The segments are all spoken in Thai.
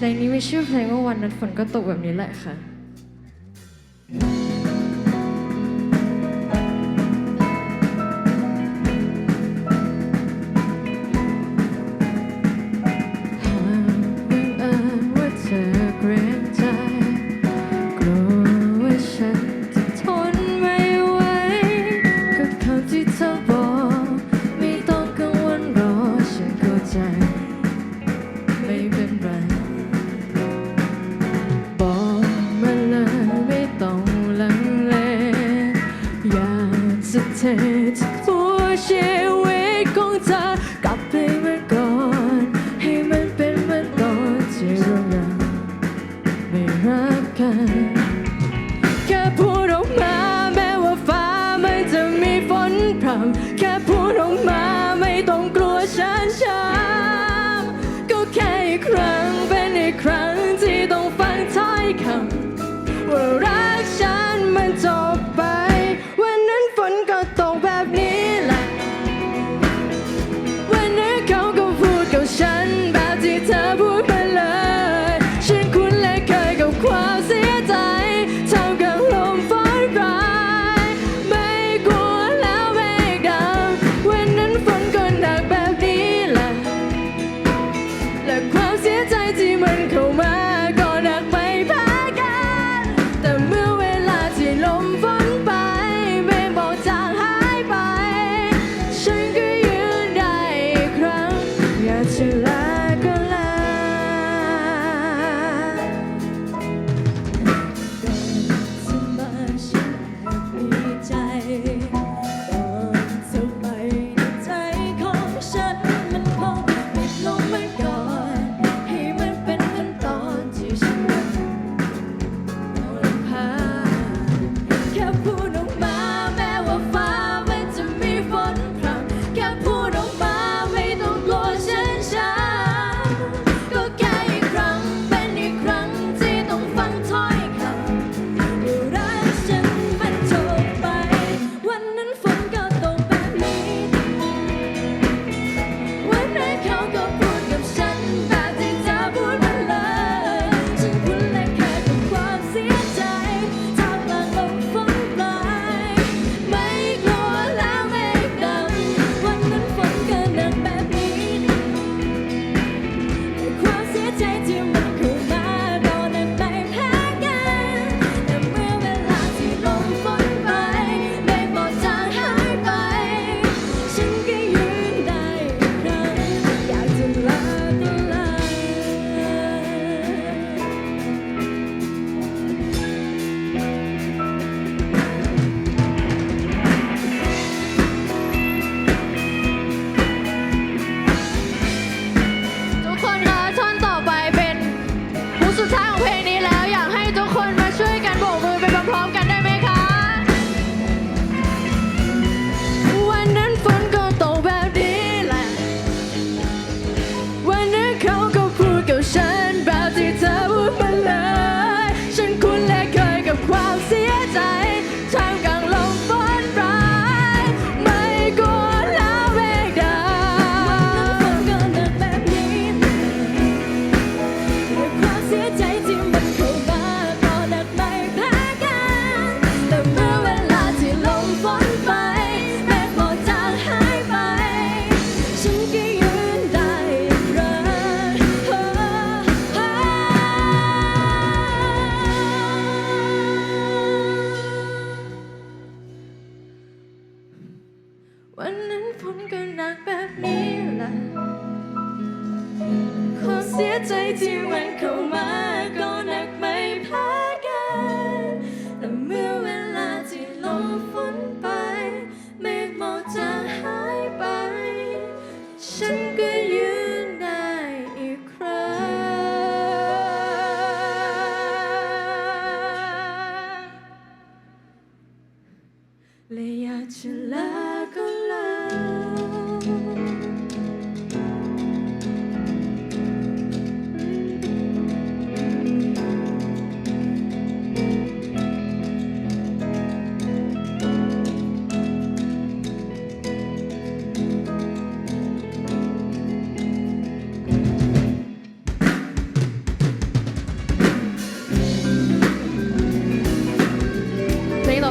เพลงนี้มีชื่อเพลงว่าวันนั้นฝนก็ตกแบบนี้แหละค่ะ desert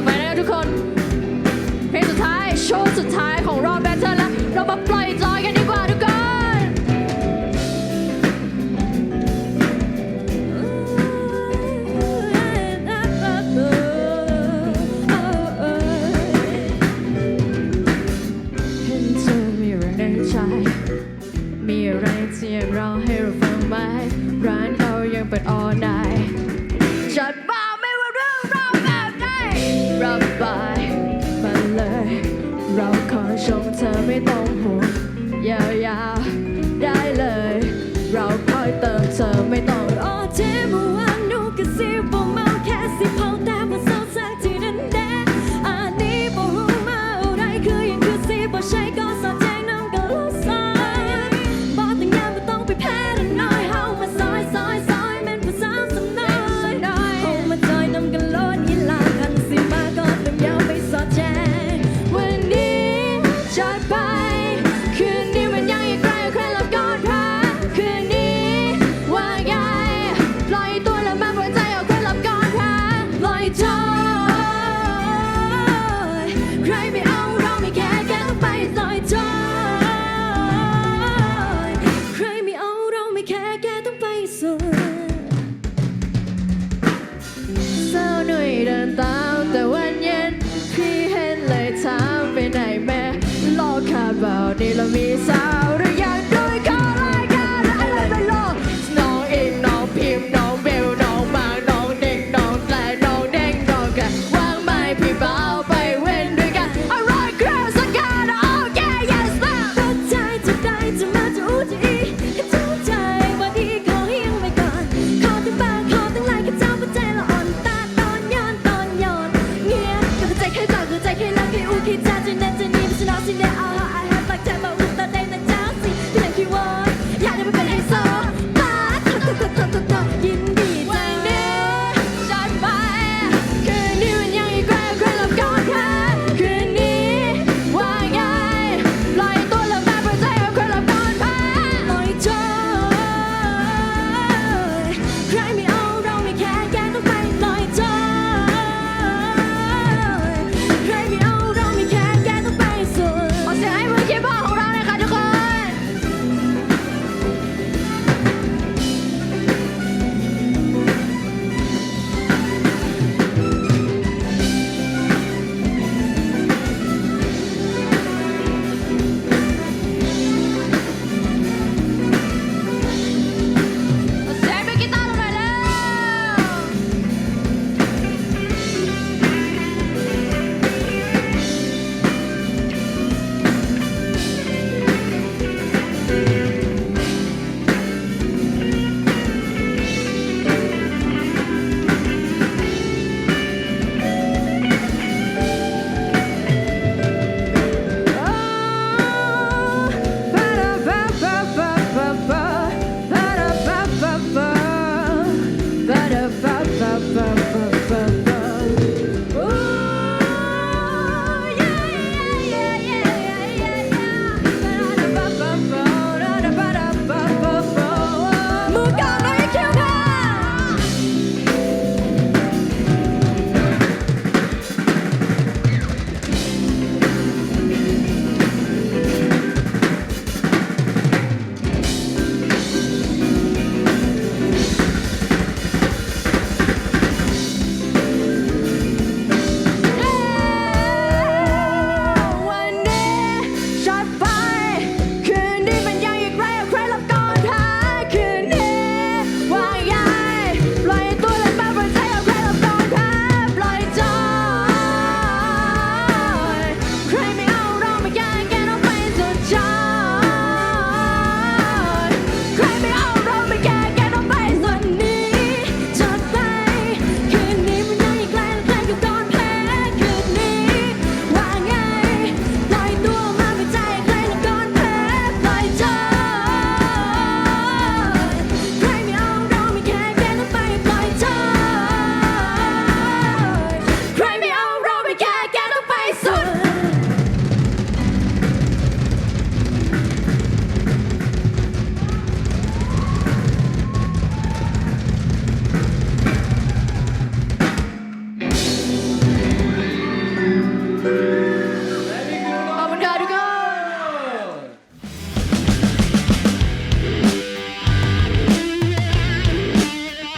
ไปนะทุกคน เพลงสุดท้ายโชว์สุดท้ายของรอบแบทเทิลแล้ว เรามาปล่อยจอยกันดีกว่าทุกคนมีอะไรที่ยังรอให้เราฟังไหมร้านเรายังเปิดออ ba, ba, ba.